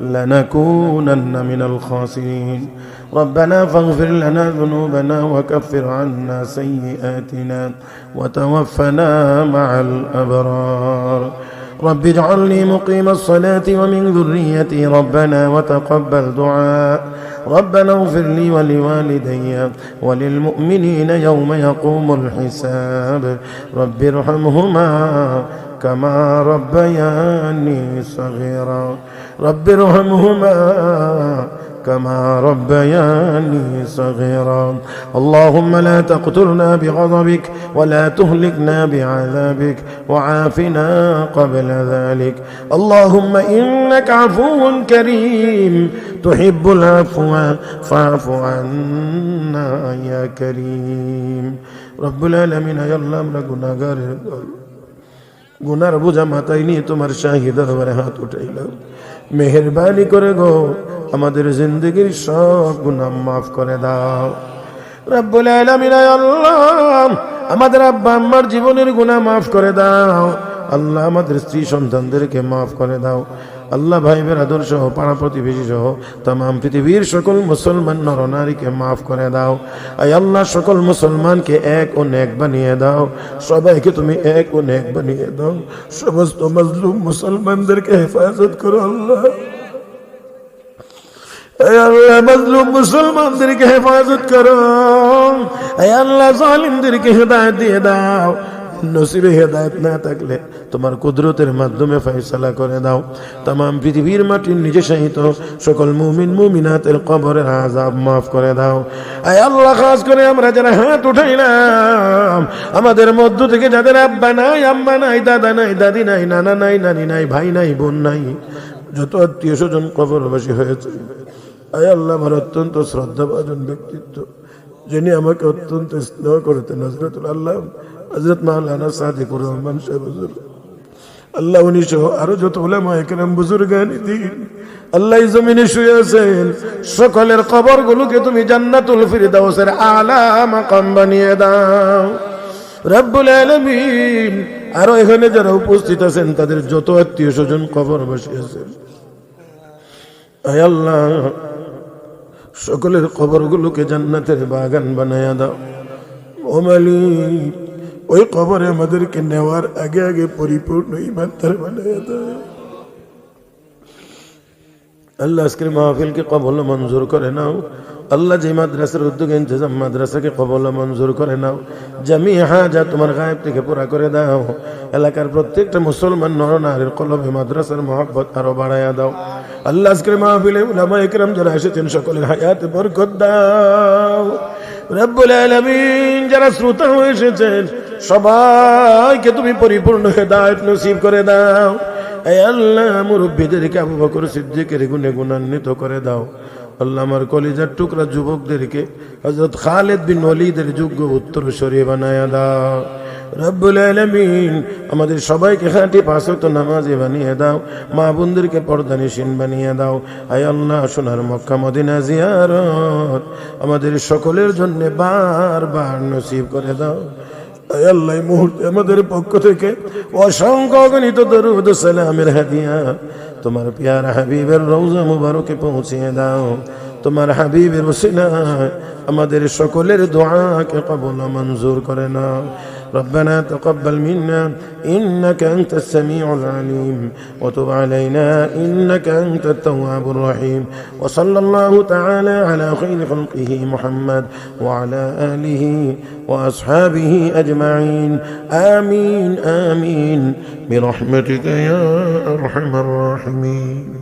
لنكونن من الخاسرين. ربنا فاغفر لنا ذنوبنا وكفر عنا سيئاتنا وتوفنا مع الأبرار. رب اجعلني مقيم الصلاة ومن ذريتي ربنا وتقبل دعاء. ربنا اغفر لي ولوالدي وللمؤمنين يوم يقوم الحساب. رب ارحمهما كما ربياني صغيرا. رب ارحمهما كما ربياني صغيرا. اللهم لا تقتلنا بغضبك ولا تهلكنا بعذابك وعافنا قبل ذلك. اللهم إنك عفو كريم. تحب العفو فاعف عنا يا كريم. رب العالمين يلا امرك نغار গুনার বোঝা মাথায় নিয়ে তোমার শাহী দরবারে হাত উঠাইলাম। মেহরবানি করে গো, আমাদের জিন্দগির সব গুনাহ মাফ করে দাও। রব্বুল আলামিন আল্লাহ, আমাদের আব্বা আম্মার জীবনের গুনাহ মাফ করে দাও। আল্লাহ আমাদের স্ত্রী সন্তানদেরকে মাফ করে দাও। আল্লাহ ভাই বেরাদর সহ পাড়া প্রতিবেশী সহ তাম পৃথিবীর সকল মুসলমান নরনারীকে মাফ করে দাও। আই আল্লাহ, সকল মুসলমানকে এক ও নেক বানিয়ে দাও। সবাইকে তুমি এক ও নেক বানিয়ে দাও। সমস্ত মজলুম মুসলমানদেরকে হেফাজত করো আল্লাহ। মুসলমানদেরকে হেফাজত করো। আল্লাহ, জালিমদেরকে হেদায়ত দিয়ে দাও। নসিবে হেদায়ত না থাকলে তোমার কুদরতের মাধ্যমে ফয়সালা করে দাও। তাম পৃথিবীর মাটির নিজে সাহিত সকল মুমিন, মুমিনাতের কবরের আজাব মাফ করে দাও। আয় আল্লাহ, খাস করে আমরা যারা হাত উঠাইলাম আমাদের মধ্য থেকে যাদের আব্বা নাই, আম্মা নাই, দাদা নাই, দাদি নাই, নানা নাই, নানি নাই, ভাই নাই, বোন নাই, যত আত্মীয় স্বজন কবরবাসী হয়েছে। আয় আল্লাহ, আমার অত্যন্ত শ্রদ্ধাভাজন ব্যক্তিত্ব, যিনি আমাকে অত্যন্ত স্নেহ করতেন হজরতুল আল্লাহ। হজরত মাওলানা সাদিকুর রহমান সাহেব হুজুর। আল্লাহ উনি সহ আরও যত ওলামা একরাম বুজুর্গানি দিন আল্লাহ জমিনে শুয়ে আছেন। সকলের কবর গুলোকে তুমি জান্নাতুল ফিরদাউসের আলা মাকাম বানিয়ে দাও। রব্বুল আলামিন আরও এখানে যারা উপস্থিত আছেন, তাদের যত আত্মীয় স্বজন কবর বসিয়েছেন আয় আল্লাহ, সকলের কবরগুলোকে জান্নাতের বাগান বানায়া দাও। ও মালিক ওই কবরে আমাদেরকে নেওয়ার আগে আগে পরিপূর্ণ ইমানদার বানায়া দাও। আল্লাহ আজকের মাহফিলকে কবল মঞ্জুর করে নাও। আল্লাহ যে মাদ্রাসার উদ্যোগে ইন্তজাম মাদ্রাসাকে কবল মঞ্জুর করে নাও। জামি হাজা তোমার গায়েব থেকে পুরা করে দাও। এলাকার প্রত্যেকটা মুসলমান নরনারীর কলমে মাদ্রাসার মহব্বত আরও বাড়াইয়া দাও। আল্লাহ আজকের মাহফিলে উলামা ইকরাম যারা এসেছেন, সকলের হায়াতে বরকত দাও। রব্বুল আলামিন যারা শ্রোতা হয়ে এসেছেন সবাইকে তুমি পরিপূর্ণ হেদায়েত নসিব করে দাও। আল্লাহ মুরব্বীদেরকে আবু বকর সিদ্দিকের গুণে গুণান্বিত করে দাও। আল্লাহ আমার কলিজার টুকরা যুবকদেরকে হজরত খালেদ বিন ওলিদের যোগ্য উত্তর সরিয়ে বানায়া দাও। রব্বুল আলমিন আমাদের সবাইকে খাঁটি পাঁচত নামাজে বানিয়ে দাও। মা বোনদেরকে পর্দানিসীন বানিয়ে দাও। আয় আল্লাহ সোনার মক্কা মদিনা জিয়ারত। আমাদের সকলের জন্য বারবার নসিব করে দাও। আল্লাহ মুহূর্তে আমাদের পক্ষ থেকে অসংখ্য গণিত দরুদ সালামের হাদিয়া তোমার পিয়ার হাবিবের রৌজা মুবারকে পৌঁছিয়ে দাও। তোমার হাবিবের ওসিলা আমাদের সকলের দোয়াকে কবল মঞ্জুর করে নাও ربنا تقبل منا إنك أنت السميع العليم وتب علينا إنك أنت التواب الرحيم وصلى الله تعالى على خير خلقه محمد وعلى آله وأصحابه أجمعين آمين آمين برحمتك يا أرحم الراحمين